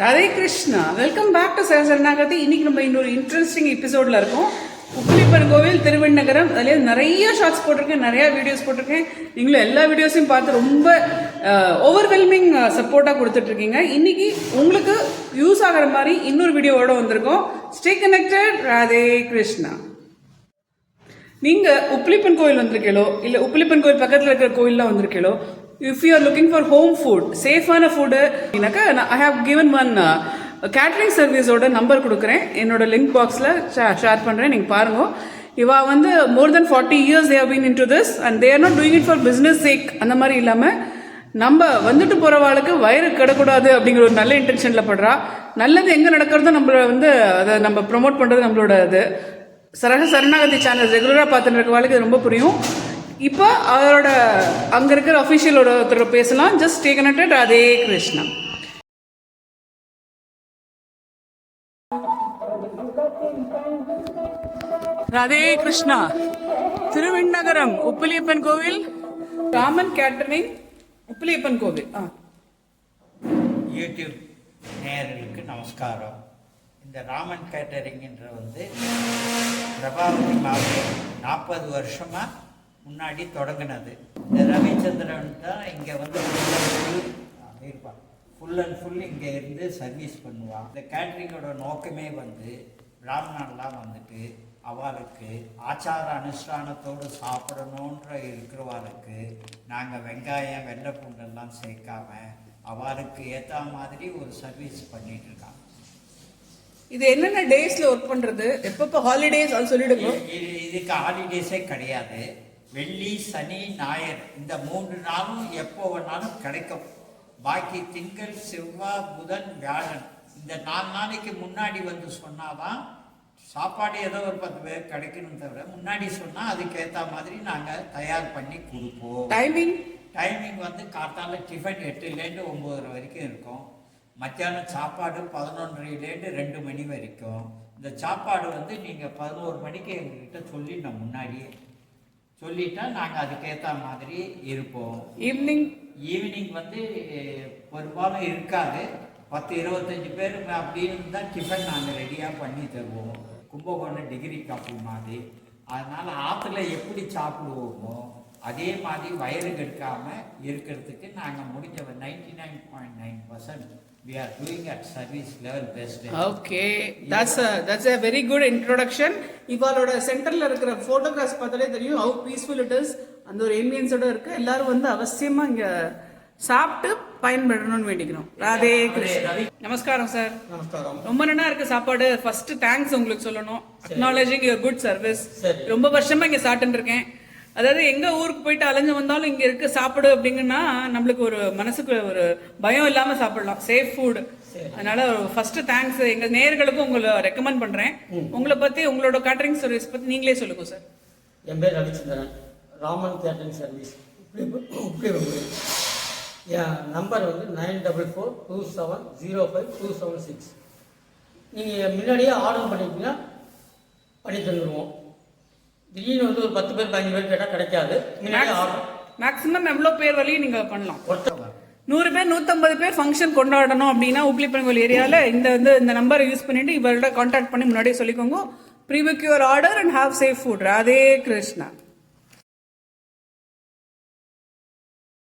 Radhe Krishna. Welcome back to Saranagathi இன்னைக்கு நம்ம இன்னொரு இன்ட்ரெஸ்டிங் எபிசோடில் இருக்கோம். உப்பிலிப்பன் கோவில் திருவண்ணகரம் அதுலேயே நிறைய ஷார்ட்ஸ் போட்டிருக்கேன் நிறையா வீடியோஸ் போட்டிருக்கேன். நீங்களும் எல்லா வீடியோஸையும் பார்த்து ரொம்ப ஓவர்வெல்மிங் சப்போர்ட்டாக கொடுத்துட்ருக்கீங்க. இன்னைக்கு உங்களுக்கு யூஸ் ஆகிற மாதிரி இன்னொரு வீடியோவோட வந்திருக்கோம். ஸ்டே கனெக்டட் ராதே கிருஷ்ணா நீங்கள் உப்பிலிப்பன் கோயில் வந்திருக்கீங்களோ இல்லை உப்பிலிப்பன் கோயில் பக்கத்தில் இருக்கிற கோயில்லாம் வந்திருக்கீங்களோ if you are looking for home food சேஃபான ஃபுட்டு அப்படின்னாக்கா I have given one catering சர்வீஸோட number கொடுக்குறேன். என்னோட லிங்க் பாக்ஸில் ஷேர் பண்ணுறேன் நீங்கள் பாருங்க. இவா வந்து more than forty years they've been in to this and they're not doing it for business sake அந்த மாதிரி இல்லாமல் நம்ம வந்துட்டு போகிறவாளுக்கு வயிறு கிடக்கூடாது அப்படிங்கிற ஒரு நல்ல இன்டென்ஷனில் படுறா. நல்லது எங்கே நடக்கிறதோ நம்மள வந்து அதை நம்ம ப்ரொமோட் பண்ணுறது நம்மளோட இது. சரக சரணாகதி சேனல் ரெகுலராக பார்த்துட்டு இருக்க வாழ்க்கை ரொம்ப புரியும். இப்போ அவரோட அங்கே இருக்கிற அஃபிஷியலோட ஒருத்தர் பேசலாம். ஜஸ்ட் ஸ்டே கனெக்டட் அதே கிருஷ்ணா. ராதே கிருஷ்ணா. திருவண்ணகரம் உப்பிலியப்பன் கோவில். ராமன் கேட்டரிங் உப்பிலியப்பன் கோவில். ஆ. யூடியூப் நேயர்களுக்கு நமஸ்காரம். இந்த ராமன் கேட்டரிங்ன்ற வந்து பிரபாவதி மாவட்டம் நாற்பது வருஷமா முன்னாடி தொடங்கினது. இந்த ரவிச்சந்திரன் தான் இங்கே வந்து இருப்பான். ஃபுல் அண்ட் ஃபுல் இங்கே இருந்து சர்வீஸ் பண்ணுவான். இந்த கேட்டரிங்கோட நோக்கமே வந்து பிராமணர்லாம் வந்துட்டு அவளுக்கு ஆச்சார அனுஷ்டானத்தோடு சாப்பிடணுன்ற இருக்கிறவாளுக்கு நாங்கள் வெங்காயம் வெள்ளை பூண்டெல்லாம் சேர்க்காம அவளுக்கு ஏற்ற மாதிரி ஒரு சர்வீஸ் பண்ணிட்டு இருக்காங்க. இது என்னென்ன டேஸ்ல ஒர்க் பண்றது? எப்பப்போ ஹாலிடேஸ் அது சொல்லிடுங்க. இது இதுக்கு ஹாலிடேஸே கிடையாது. வெள்ளி சனி ஞாயிறு. இந்த மூன்று நாளும் எப்போ வேணாலும் கிடைக்கும். பாக்கி திங்கள் செவ்வாய் புதன் வியாழன். இந்த நாலு நாளைக்கு முன்னாடி வந்து சொன்னாதான் சாப்பாடு ஏதோ ஒரு பத்து பேர் கிடைக்கணும் தவிர முன்னாடி சொன்னால் அதுக்கேற்ற மாதிரி நாங்கள் தயார் பண்ணி கொடுப்போம். டைமிங் டைமிங் வந்து காத்தால டிஃபன் எட்டுலேருந்து ஒம்பதரை வரைக்கும் இருக்கும். மத்தியானம் சாப்பாடு பதினொன்றரைலேருந்து ரெண்டு மணி வரைக்கும். இந்த சாப்பாடு வந்து நீங்கள் பதினோரு மணிக்கு எங்ககிட்ட சொல்லிடணும் முன்னாடியே சொல்லிட்டா நாங்கள் அதுக்கேற்ற மாதிரி இருப்போம். ஈவினிங் ஈவினிங் வந்து பெரும்பாலும் இருக்காது. பத்து இருபத்தஞ்சு பேர் அப்படின்னு தான் டிஃபன் நாங்கள் ரெடியாக பண்ணி தருவோம். கும்பகோணம் டிகிரி காப்பு மாதிரி. அதனால் ஆற்றுல எப்படி சாப்பிடுவோமோ அதே மாதிரி வயிறு கெடுக்காமல் இருக்கிறதுக்கு நாங்கள் முடிஞ்ச night 99.9%. We are doing at service level best. Okay, that's a that's a very good introduction. இவாளோட சென்டர்ல இருக்கிற போட்டோகிராஃப்ஸ் பார்த்தாலே தெரியும் ஹவு பீஸ்ஃபுல் இட் இஸ் அந்த ஒரு ஏம்பியன்ஸோட இருக்கு. எல்லாரும் வந்து அவசியமா இங்க சாப்பிட்டு பயன்படணும்னு வேண்டிக்கிறோம். ராதே கிருஷ்ணன் நமஸ்காரம் சார் நமஸ்காரம். ரொம்ப நல்லா இருக்கு சாப்பாடு. ஃபர்ஸ்ட் தேங்க்ஸ் உங்களுக்கு சொல்லணும். அக்னாலஜிங் யுவர் குட் சர்வீஸ் ரொம்ப வருஷமா இங்க சாப்பிட்டு இருக்கேன். அதாவது எங்க ஊருக்கு போயிட்டு அலைஞ்சு வந்தாலும் இங்க இருக்கு சாப்பிடு அப்படிங்கன்னா நம்மளுக்கு ஒரு மனசுக்கு ஒரு பயம் இல்லாம சாப்பிடலாம். சேஃப் ஃபுட் அதனால ஃபர்ஸ்ட் தேங்க்ஸ் எங்க நேயர்களுக்கும் உங்களை ரெக்கமெண்ட் பண்றேன். உங்களை பத்தி உங்களோட கேட்டரிங் சர்வீஸ் பத்தி நீங்களே சொல்லுங்க சார் என் பேர் ரவிச்சந்திரன். ராமன் கேட்டரிங் சர்வீஸ் என் நம்பர் வந்து nine double four two seven zero five two seven six நீங்கள் முன்னாடியே ஆர்டர் பண்ணிட்டீங்கன்னா பண்ணி தந்துடுவோம் திடீர்னு வந்து ஒரு பத்து பேர் பதினஞ்சு பேர் கேட்டால் கிடைக்காது. மேக்ஸிமம் எவ்வளவு பேர் வரையும் நீங்க பண்ணலாம்? ஒருத்தர் நூறு பேர் நூத்தம்பது பேர் ஃபங்க்ஷன் கொண்டாடணும் அப்படின்னா உப்ளிப்பன்கோல் ஏரியால இந்த வந்து இந்த நம்பரை யூஸ் பண்ணிட்டு இவரோட காண்டாக்ட் பண்ணி முன்னாடியே சொல்லிக்கோங்க. Prebook your order and have safe food Radhe Krishna.